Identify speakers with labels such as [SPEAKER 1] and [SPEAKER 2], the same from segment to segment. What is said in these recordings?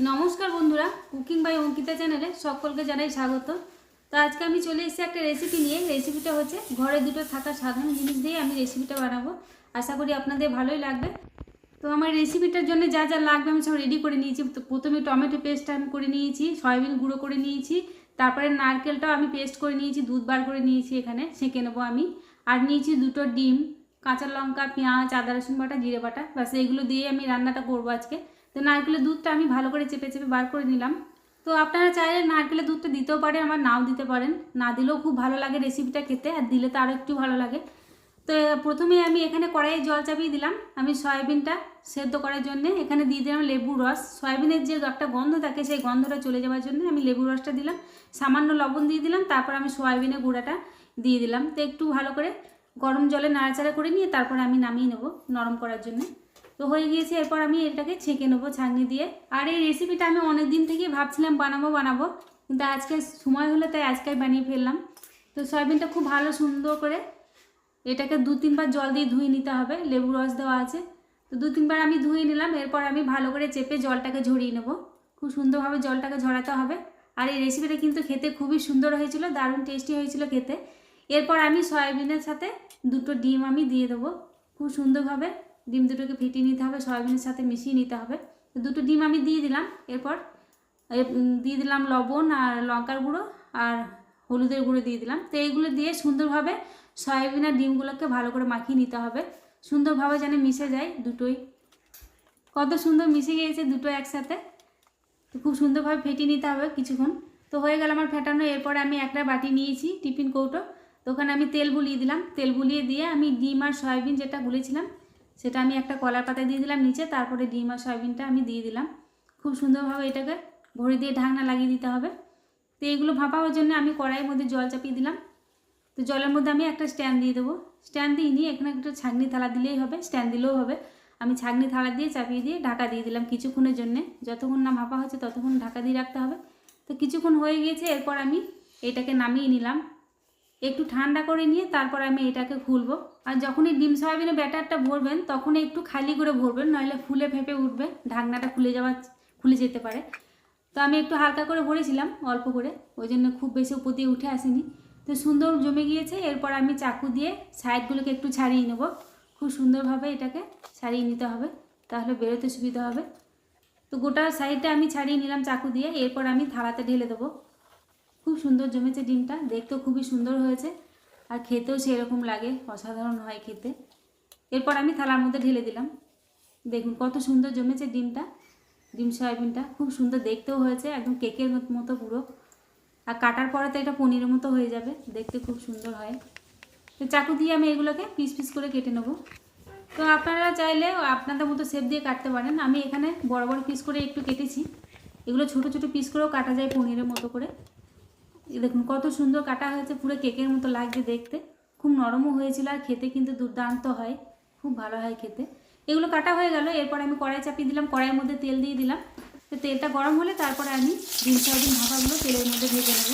[SPEAKER 1] নমস্কার বন্ধুরা cooking by Ankita চ্যানেলে সকলকে জানাই স্বাগত। তো আজকে আমি চলে এসেছি একটা রেসিপি নিয়ে। রেসিপিটা হচ্ছে, ঘরে দুটো থাকা সাধারণ জিনিস দিয়ে আমি রেসিপিটা বানাবো। আশা করি আপনাদের ভালোই লাগবে। তো আমার রেসিপিটার জন্য যা যা লাগবে আমি সব রেডি করে নিয়েছি। তো প্রথমে টমেটো পেস্ট আমি করে নিয়েছি, সয়াবিন গুঁড়ো করে নিয়েছি, তারপরে নারকেলটাও আমি পেস্ট করে নিয়েছি, দুধ বার করে নিয়েছি এখানে, সেঁকে নেব আমি। আর নিয়েছি দুটো ডিম, কাঁচা লঙ্কা, পেঁয়াজ, আদা, রসুন বাটা, জিরে বাটা, ব্যাস, এইগুলো দিয়ে আমি রান্নাটা করব আজকে। তো নারকেলের দুধটা আমি ভালো করে চেপে চেপে বার করে নিলাম। তো আপনারা চাইলে নারকেলের দুধটা দিতেও পারেন আমার নাও দিতে পারেন। না দিলেও খুব ভালো লাগে রেসিপিটা খেতে, আর দিলে তো আরও একটু ভালো লাগে। তো প্রথমে আমি এখানে কড়াইয়ে জল চাপিয়ে দিলাম। আমি সয়াবিনটা সেদ্ধ করার জন্য এখানে দিয়ে দিলাম লেবু রস। সয়াবিনের যে একটা গন্ধ থাকে, সেই গন্ধটা চলে যাওয়ার জন্য আমি লেবু রসটা দিলাম। সামান্য লবণ দিয়ে দিলাম, তারপর আমি সয়াবিনের গুঁড়াটা দিয়ে দিলাম। তো একটু ভালো করে গরম জলে নাড়াচাড়া করে নিয়ে তারপরে আমি নামিয়ে নেব নরম করার জন্য। তো হয়ে গিয়েছে, এরপর আমি এটাকে ছেঁকে নেব ছাঁকনি দিয়ে। আর এই রেসিপিটা আমি অনেক দিন থেকেই ভাবছিলাম বানাবো বানাবো। কিন্তু আজকে সময় হলো, তাই আজকে বানিয়ে ফেললাম। তো সয়াবিনটা খুব ভালো, সুন্দর করে এটাকে দু তিনবার জল দিয়ে ধুয়ে নিতে হবে। লেবু রস দেওয়া আছে। তো দু তিনবার আমি ধুয়ে নিলাম। এরপর আমি ভালো করে চেপে জলটাকে ঝরিয়ে নেব। খুব সুন্দরভাবে জলটাকে ঝরাতে হবে। আর এই রেসিপিটা কিন্তু খেতে খুবই সুন্দর হয়েছিল, দারুণ টেস্টি হয়েছিল খেতে। এরপর আমি সয়াবিনের সাথে দুটো ডিম আমি দিয়ে দেবো। খুব সুন্দরভাবে ডিম দুটোকে ফেটিয়ে নিতে হবে, সয়াবিনের সাথে মিশিয়ে নিতে হবে। দুটো ডিম আমি দিয়ে দিলাম, এরপর দিয়ে দিলাম লবণ আর লঙ্কার গুঁড়ো আর হলুদের গুঁড়ো দিয়ে দিলাম। তো এইগুলো দিয়ে সুন্দরভাবে সয়াবিন আর ডিমগুলোকে ভালো করে মাখিয়ে নিতে হবে। সুন্দরভাবে যেন মিশে যায় দুটোই। কত সুন্দর মিশে গিয়েছে দুটো একসাথে। তো খুব সুন্দরভাবে ফেটিয়ে নিতে হবে কিছুক্ষণ। তো হয়ে গেল আমার ফেটানো, এরপরে আমি একটা বাটি নিয়েছি টিফিন কৌটো। তো ওখানে আমি তেল বুলিয়ে দিলাম। তেল বুলিয়ে দিয়ে আমি ডিম আর সয়াবিন যেটা গুলেছিলাম সেটা আমি একটা কলার পাতায় দিয়ে দিলাম নিচে, তারপরে ডিম আর সয়াবিনটা আমি দিয়ে দিলাম। খুব সুন্দরভাবে এটাকে ভরে দিয়ে ঢাকনা লাগিয়ে দিতে হবে। তো এইগুলো ভাপাবার জন্য আমি কড়াইয়ের মধ্যে জল চাপিয়ে দিলাম। তো জলের মধ্যে আমি একটা স্ট্যান্ড দিয়ে দেবো। স্ট্যান্ড দিয়ে নিয়ে এখানে একটা ছাগনি থালা দিলেই হবে, স্ট্যান্ড দিলেও হবে। আমি ছাগনি থালা দিয়ে চাপিয়ে দিয়ে ঢাকা দিয়ে দিলাম কিছুক্ষণের জন্য। যতক্ষণ না ভাপা হচ্ছে ততক্ষণ ঢাকা দিয়ে রাখতে হবে। তো কিছুক্ষণ হয়ে গিয়েছে, এরপর আমি এটাকে নামিয়ে নিলাম। একটু ঠান্ডা করে নিয়ে তারপর আমি এটাকে খুলবো। আর যখনই ডিম সয়াবিনের ব্যাটারটা ভরবেন তখন একটু খালি করে ভরবেন, নইলে ফুলে ফেপে উঠবে, ঢাকনাটা খুলে যাওয়া, খুলে যেতে পারে। তো আমি একটু হালকা করে ভরেছিলাম, অল্প করে, ওই জন্য খুব বেশি উপর দিয়ে উঠে আসেনি। তো সুন্দর জমে গিয়েছে, এরপর আমি চাকু দিয়ে সাইডগুলোকে একটু ছাড়িয়ে নেব। খুব সুন্দরভাবে এটাকে ছাড়িয়ে নিতে হবে, তাহলে বেরোতে সুবিধা হবে। তো গোটা সাইডটা আমি ছাড়িয়ে নিলাম চাকু দিয়ে, এরপর আমি থালাতে ঢেলে দেবো। খুব সুন্দর জমেছে ডিমটা, দেখতেও খুবই সুন্দর হয়েছে। আর খেতেও সেরকম লাগে, অসাধারণ হয় খেতে। এরপর আমি থালার মধ্যে ঢেলে দিলাম। দেখুন কত সুন্দর জমেছে ডিমটা, ডিম সয়াবিনটা, খুব সুন্দর দেখতেও হয়েছে, একদম কেকের মতো পুরো। আর কাটার পরে তো এটা পনিরের মতো হয়ে যাবে, দেখতে খুব সুন্দর হয়। তো চাকু দিয়ে আমি এগুলোকে পিস পিস করে কেটে নেব। তো আপনারা চাইলে আপনাদের মতো শেপ দিয়ে কাটতে পারেন। আমি এখানে বড় বড় পিস করে একটু কেটেছি। এগুলো ছোট ছোট পিস করেও কাটা যায় পনিরের মতো করে। দেখুন, কত সুন্দর কাটা হয়েছে, পুরো কেকের মতো লাগছে দেখতে। খুব নরমও হয়েছিল আর খেতে কিন্তু দুর্দান্ত হয়। খুব ভালো হয় খেতে। এগুলো কাটা হয়ে গেল, এরপর আমি কড়াই চাপিয়ে দিলাম, কড়াইয়ের মধ্যে তেল দিয়ে দিলাম। তো তেলটা গরম হলে তারপরে আমি ডিম সয়াবিন ভাপাগুলো তেলের মধ্যে ভেজে নেব।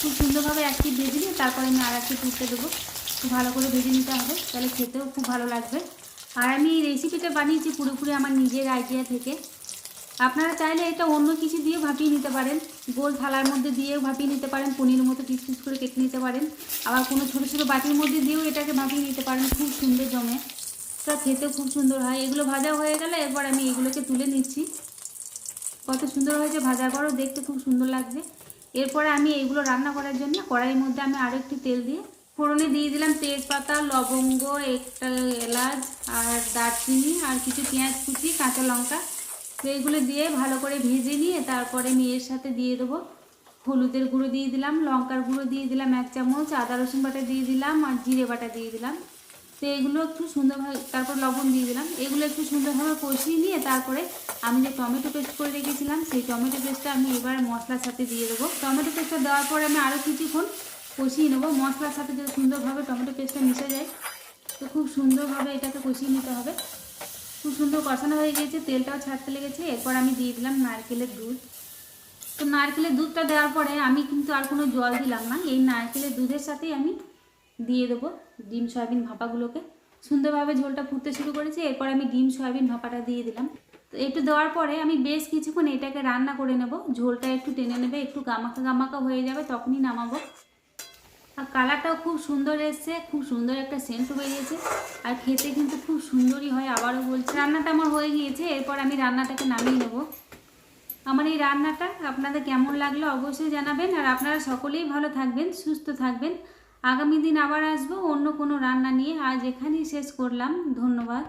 [SPEAKER 1] খুব সুন্দরভাবে একটি ভেজে নিয়ে তারপরে আমি আর এক একটি তুলতে দেবো। খুব ভালো করে ভেজে নিতে হবে, তাহলে খেতেও খুব ভালো লাগবে। আর আমি এই রেসিপিটা বানিয়েছি পুরোপুরি আমার নিজের আইডিয়া থেকে। আপনারা চাইলে এটা অন্য কিছু দিয়ে ভাপিয়ে নিতে পারেন। গোল থালার মধ্যে দিয়েও ভাপিয়ে নিতে পারেন পনির মতো পিস পিস করে কেটে নিতে পারেন। আবার কোনো ছোটো ছোটো বাটির মধ্যে দিয়েও এটাকে ভাপিয়ে নিতে পারেন, খুব সুন্দর জমে। তা খেতে খুব সুন্দর হয়। এগুলো ভাজা হয়ে গেলে এরপর আমি এগুলোকে তুলে নিচ্ছি। কত সুন্দর হয়েছে ভাজা করো, দেখতে খুব সুন্দর লাগছে। এরপরে আমি এগুলো রান্না করার জন্য কড়াইয়ের মধ্যে আমি আরও একটু তেল দিয়ে ফোড়নে দিয়ে দিলাম তেজপাতা, লবঙ্গ, একটা এলাচ, আর দারচিনি, আর কিছু পেঁয়াজ কুচি, কাঁচা লঙ্কা তো এইগুলো দিয়ে ভালো করে ভেজে নিয়ে তারপরে আমি এর সাথে দিয়ে দেবো। হলুদের গুঁড়ো দিয়ে দিলাম, লঙ্কার গুঁড়ো দিয়ে দিলাম এক চামচ, আদা রসুন বাটা দিয়ে দিলাম আর জিরে বাটা দিয়ে দিলাম। তো এগুলো একটু সুন্দরভাবে, তারপর লবণ দিয়ে দিলাম। এগুলো একটু সুন্দরভাবে কষিয়ে নিয়ে তারপরে আমি যে টমেটো পেস্ট করে রেখেছিলাম, সেই টমেটো পেস্টটা আমি এবার মশলার সাথে দিয়ে দেবো। টমেটো পেস্টটা দেওয়ার পরে আমি আরও কিছুক্ষণ কষিয়ে নেব। মশলার সাথে যদি সুন্দরভাবে টমেটো পেস্টটা মিশে যায়, তো খুব সুন্দরভাবে এটাকে কষিয়ে নিতে হবে। খুব সুন্দর কষানো হয়ে গিয়েছে, তেলটাও ছাড়তে লেগেছে। এরপর আমি দিয়ে দিলাম নারকেলের দুধ। তো নারকেলের দুধটা দেওয়ার পরে আমি কিন্তু আর কোনো জল দিলাম না। এই নারকেলের দুধের সাথেই আমি দিয়ে দেবো ডিম, সয়াবিন ভাপাগুলোকে। সুন্দরভাবে ঝোলটা ফুটতে শুরু করেছে। এরপর আমি ডিম, সয়াবিন ভাপাটা দিয়ে দিলাম। তো একটু দেওয়ার পরে আমি বেশ কিছুক্ষণ এটাকে রান্না করে নেব। ঝোলটা একটু টেনে নেবে, একটু গামাকা গামাকা হয়ে যাবে, তখনই নামাবো। আর কালারটাও খুব সুন্দর এসছে, খুব সুন্দর একটা সেন্টও বেরিয়েছে। আর খেতে কিন্তু খুব সুন্দরই হয়, আবারও বলছি। রান্নাটা আমার হয়ে গিয়েছে, এরপর আমি রান্নাটাকে নামিয়ে নেব। আমার এই রান্নাটা আপনাদের কেমন লাগল অবশ্যই জানাবেন, আর আপনারা সকলেই ভালো থাকবেন, সুস্থ থাকবেন। আগামী দিন আবার আসব অন্য কোনো রান্না নিয়ে। আজ এখানেই শেষ করলাম। ধন্যবাদ।